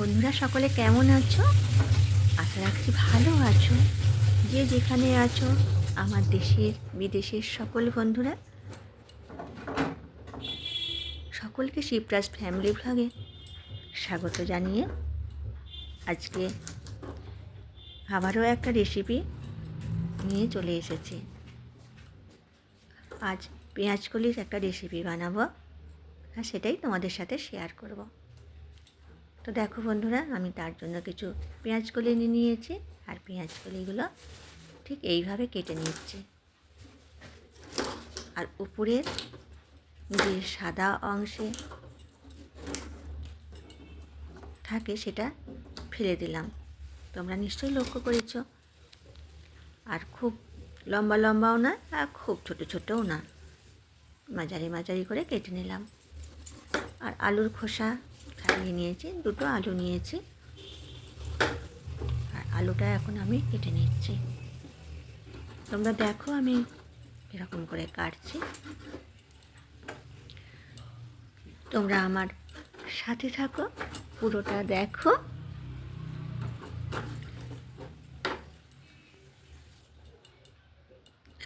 বন্ধুরা, সকলে কেমন আছো? আশা রাখছি ভালো আছো। যে যেখানে আছো, আমার দেশের, বিদেশের সকল বন্ধুরা, সকলকে শিবরাজ ফ্যামিলি ভ্লগে স্বাগত জানিয়ে আজকে আবারও একটা রেসিপি নিয়ে চলে এসেছি। আজ পেঁয়াজ কলির একটা রেসিপি বানাবো, আর সেটাই তোমাদের সাথে শেয়ার করব। তো দেখো বন্ধুরা, আমি তার জন্য কিছু পেঁয়াজ কলি নিয়ে নিয়েছি, আর পেঁয়াজ কলিগুলো ঠিক এইভাবে কেটে নিচ্ছি। আর উপরের যে সাদা অংশে থাকে সেটা ফেলে দিলাম। তোমরা নিশ্চয়ই লক্ষ্য করেছ, আর খুব লম্বা লম্বাও না, আর খুব ছোট ছোটও না। মাঝারি মাঝারি করে কেটে নিলাম। আর আলুর খোসা ছাড়িয়ে নিয়েছি, দুটো আলু নিয়েছি। আর আলুটা এখন আমি কেটে নিচ্ছি। তোমরা দেখো আমি এরকম করে কাটছি। তোমরা আমার সাথে থাকো, পুরোটা দেখো।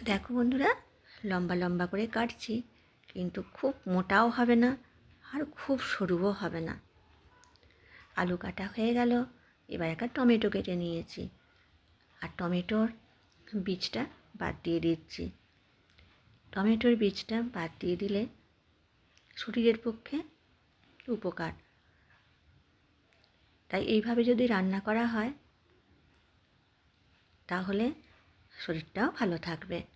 দেখো বন্ধুরা, লম্বা লম্বা করে কাটছি, কিন্তু খুব মোটাও হবে না। আর খুব সরুও হবে না। আলু কাটা হয়ে গেল, এবার একটা টমেটো কেটে নিয়েছি। আর টমেটোর বীজটা বাদ দিয়ে দিচ্ছি। টমেটোর বীজটা বাদ দিয়ে দিলে শরীরের পক্ষে উপকার। তাই এইভাবে যদি রান্না করা হয়, তাহলে শরীরটাও ভালো থাকবে।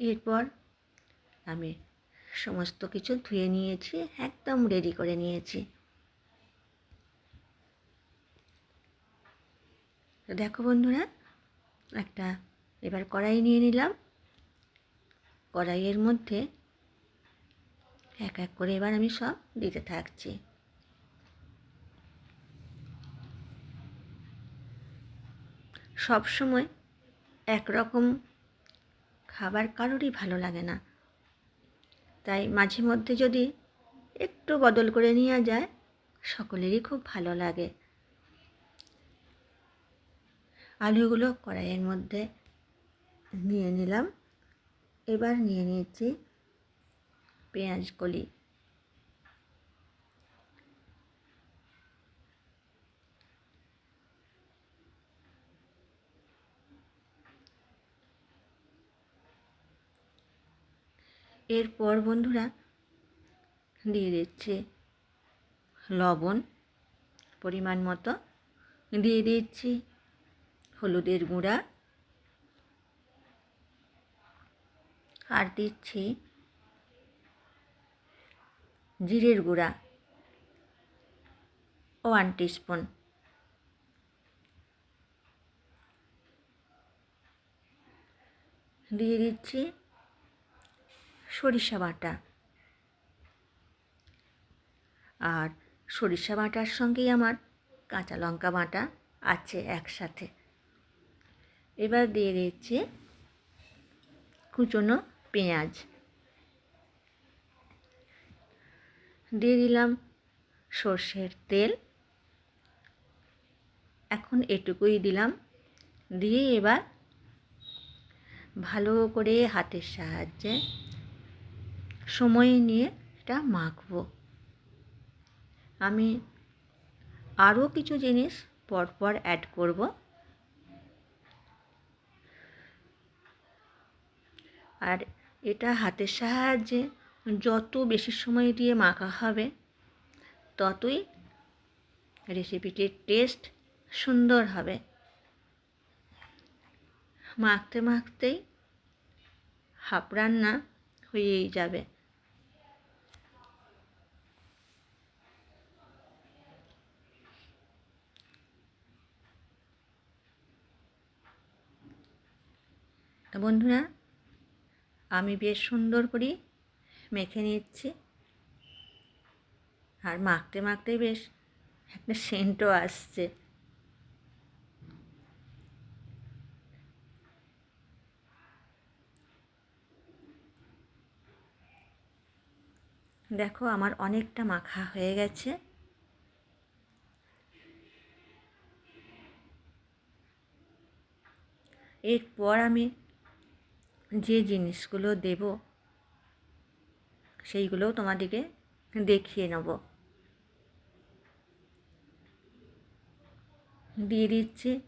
এরপর আমি সমস্ত কিছু ধুয়ে নিয়েছি, একদম রেডি করে নিয়েছি। তো দেখো বন্ধুরা, একটা এবার কড়াই নিয়ে নিলাম। কড়াইয়ের মধ্যে এক এক করে এবার আমি সব দিতে থাকছি। সব সময় একরকম খাবার কারোরই ভালো লাগে না। তাই মাঝে মধ্যে যদি একটু বদল করে নেওয়া যায়, সকলেরই খুব ভালো লাগে। আলুগুলো কড়াইয়ের মধ্যে নিয়ে নিলাম। এবার নিয়ে নিয়েছি পেঁয়াজ কলি। এরপর বন্ধুরা দিয়ে দিচ্ছি লবণ পরিমাণ মতো। দিয়ে দিচ্ছি হলুদের গুঁড়া। আর দিচ্ছি জিরের গুঁড়া। One teaspoon. দিয়ে দিচ্ছি সরিষা বাটা। আর সরিষা বাটার সঙ্গেই আমার কাঁচা লঙ্কা বাটা আছে একসাথে। এবার দিয়ে দিচ্ছি কুচনো পেঁয়াজ। দিয়ে দিলাম সর্ষের তেল। এখন এটুকুই দিলাম। দিয়ে এবার ভালো করে হাতের সাহায্যে সময় নিয়ে এটা মাখবো। আমি আরও কিছু জিনিস পরপর অ্যাড করব। আর এটা হাতের সাহায্যে যত বেশি সময় দিয়ে মাখা হবে, ততই রেসিপিটির টেস্ট সুন্দর হবে। মাখতে মাখতেই হাফ রান্না হয়েই যাবে। তো বন্ধুরা, আমি বেশ সুন্দর করে মেখে নিচ্ছি। আর মাখতে মাখতে বেশ একটা সেন্টও আসছে। দেখো, আমার অনেকটা মাখা হয়ে গেছে। এরপর আমি যে জিনিসগুলো দেব সেইগুলোও তোমাদেরকে দেখিয়ে নেব। দিয়ে দিচ্ছি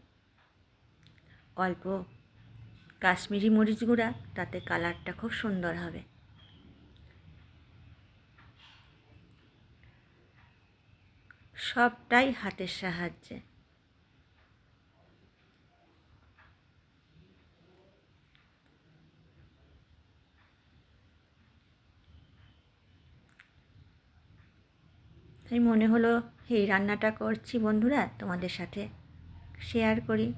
অল্প কাশ্মীরি মরিচ গুঁড়া, তাতে কালারটা খুব সুন্দর হবে। সবটাই হাতের সাহায্যে। তাই মনে হলো এই রান্নাটা করছি বন্ধুরা, তোমাদের সাথে শেয়ার করি।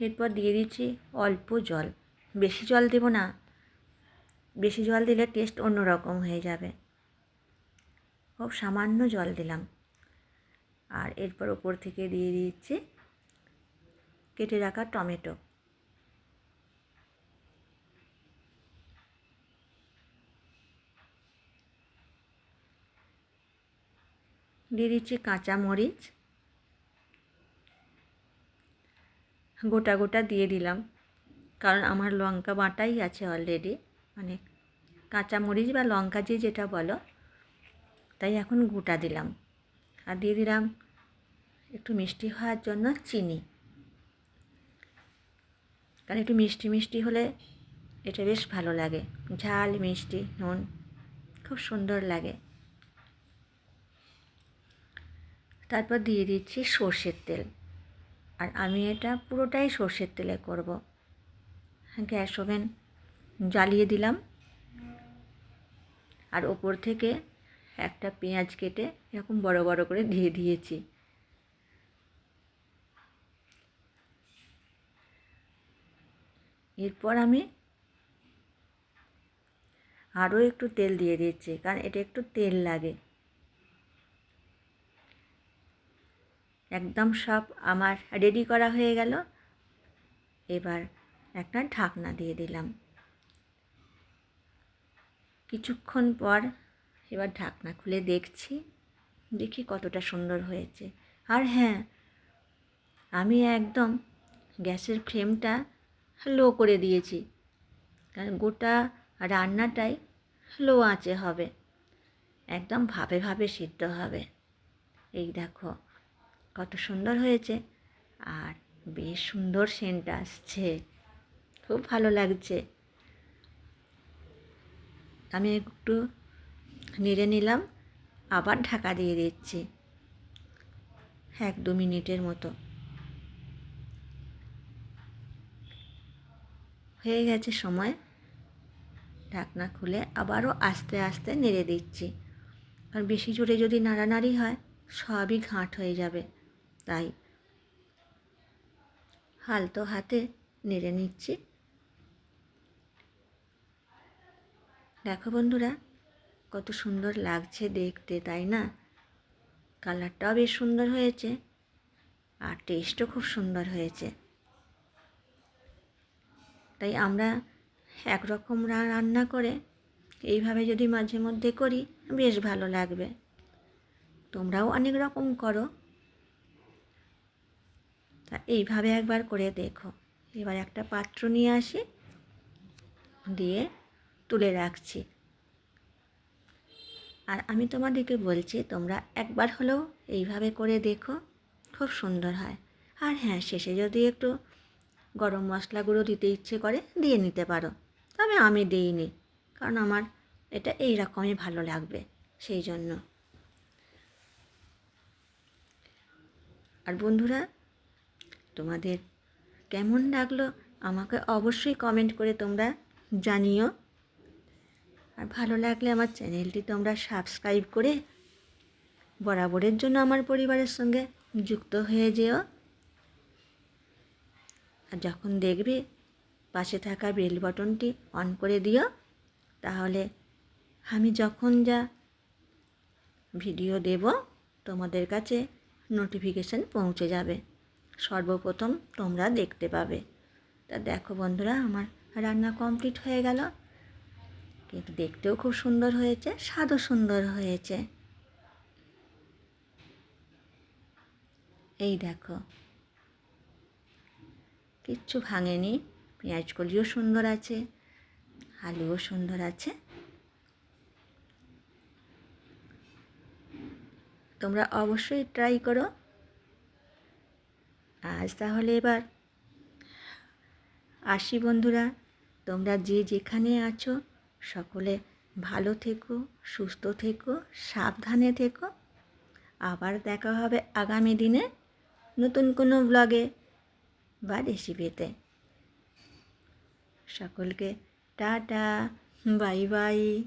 এরপর দিয়ে দিচ্ছি অল্প জল। বেশি জল দেব না। বেশি জল দিলে টেস্ট অন্যরকম হয়ে যাবে। খুব সামান্য জল দিলাম। আর এরপর ওপর থেকে দিয়ে দিচ্ছি কেটে রাখা টমেটো। দিয়ে দিচ্ছি কাঁচা গোটা গোটা দিয়ে দিলাম। কারণ আমার লঙ্কা বাটাই আছে অলরেডি মানে কাঁচা মরিচ বা লঙ্কা যে যেটা বলো, তাই এখন গোটা দিলাম। আর দিয়ে দিলাম একটু মিষ্টি হওয়ার জন্য চিনি। কারণ একটু মিষ্টি মিষ্টি হলে এটা বেশ ভালো লাগে। ঝাল, মিষ্টি, নুন, খুব সুন্দর লাগে। তারপর দিয়ে দিচ্ছি সর্ষের তেল। আর আমি এটা পুরোটাই সর্ষের তেলে করব। গ্যাস ওভেন জ্বালিয়ে দিলাম। আর ওপর থেকে একটা পেঁয়াজ কেটে এরকম বড় বড় করে দিয়ে দিয়েছি। এরপর আমি আরও একটু তেল দিয়ে দিচ্ছি, কারণ এটা একটু তেল লাগে। একদম সব আমার রেডি করা হয়ে গেল। এবার একটা ঢাকনা দিয়ে দিলাম। কিছুক্ষণ পর এবার ঢাকনা খুলে দেখছি, দেখি কতটা সুন্দর হয়েছে। আর হ্যাঁ আমি একদম গ্যাসের ফ্লেমটা লো করে দিয়েছি, কারণ গোটা রান্নাটাই লো আঁচে হবে, একদম ভাবে ভাবে সিদ্ধ হবে। এই দেখো কত সুন্দর হয়েছে। আর বেশ সুন্দর সেন্ট আসছে। খুব ভালো লাগছে। আমি একটু নেড়ে নিলাম, আবার ঢাকা দিয়ে দিচ্ছি। এক দু মিনিটের মতো। হয়ে গেছে সময়। ঢাকনা খুলে আবারও আস্তে আস্তে নেড়ে দিচ্ছি। আর বেশি জোরে যদি নাড়ানাড়ি হয়, সবই ঘাঁট হয়ে যাবে। তাই হালতো হাতে নেড়ে নিচ্ছি। দেখো বন্ধুরা, কত সুন্দর লাগছে দেখতে, তাই না? কালারটাও বেশ সুন্দর হয়েছে আর টেস্টও খুব সুন্দর হয়েছে। তাই আমরা একরকম রান্না করে এইভাবে যদি মাঝে মধ্যে করি, বেশ ভালো লাগবে। তোমরাও অনেক রকম করো। তা এইভাবে একবার করে দেখো। এবার একটা পাত্র নিয়ে আসি, দিয়ে তুলে রাখছি। আর আমি তোমাদেরকে বলছি, তোমরা একবার হলেও এইভাবে করে দেখো, খুব সুন্দর হয়। আর হ্যাঁ শেষে যদি একটু গরম মশলা গুঁড়ো দিতে ইচ্ছে করে, দিয়ে নিতে পারো। তবে আমি দিইনি, কারণ আমার এটা এই রকমই ভালো লাগবে, সেই জন্য। আর বন্ধুরা তোমাদের কেমন লাগল আমাকে অবশ্যই কমেন্ট করে তোমরা জানিও। আর ভালো লাগলে আমার চ্যানেলটি তোমরা সাবস্ক্রাইব করে বরাবরের জন্য আমার পরিবারের সঙ্গে যুক্ত হয়ে যেও। আর যখন দেখবে পাশে থাকা বেল বটনটি অন করে দিও, তাহলে আমি যখন যা ভিডিও দেব তোমাদের কাছে নোটিফিকেশান পৌঁছে যাবে। সর্বপ্রথম তোমরা দেখতে পাবে। তা দেখো বন্ধুরা, আমার রান্না কমপ্লিট হয়ে গেল। কিন্তু দেখতেও খুব সুন্দর হয়েছে, স্বাদও সুন্দর হয়েছে। এই দেখো, কিচ্ছু ভাঙেনি পেঁয়াজ কলিও সুন্দর আছে, আলুও সুন্দর আছে। তোমরা অবশ্যই ট্রাই করো। আজ তাহলে এবার আসি বন্ধুরা, তোমরা যে যেখানে আছো, সকলে ভালো থেকো, সুস্থ থেকো, সাবধানে থেকো। আবার দেখা হবে আগামী দিনে নতুন কোনো ব্লগে বা রেসিপিতে সকলকে টাটা, বাই বাই।